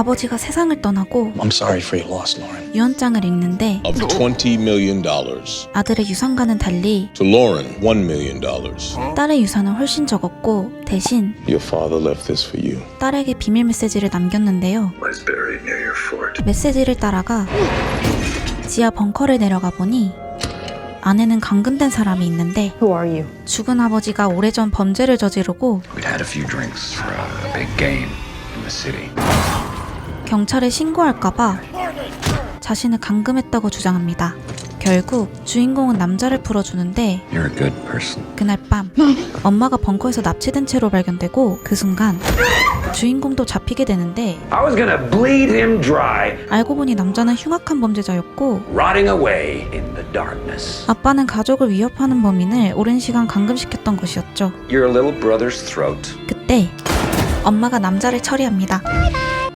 아버지가 세상을 떠나고 I'm sorry for your loss, Lauren. 유언장을 읽는데 of $20 million. 아들의 유산과는 달리 To Lauren, $1 million. 딸의 유산은 훨씬 적었고 대신 Your father left this for you. 딸에게 비밀 메시지를 남겼는데요. lies buried near your fort. 메시지를 따라가 지하 벙커를 내려가 보니 안에는 감금된 사람이 있는데 Who are you? 죽은 아버지가 오래전 범죄를 저지르고 We'd had a few drinks for a big game in the city. 경찰에 신고할까봐 자신을 감금했다고 주장합니다. 결국 주인공은 남자를 풀어주는데 You're a good person. 그날 밤 엄마가 벙커에서 납치된 채로 발견되고 그 순간 주인공도 잡히게 되는데 I was gonna bleed him dry, 알고 보니 남자는 흉악한 범죄자였고 rotting away in the darkness. 아빠는 가족을 위협하는 범인을 오랜 시간 감금시켰던 것이었죠. Your little brother's throat. 그때 엄마가 남자를 처리합니다.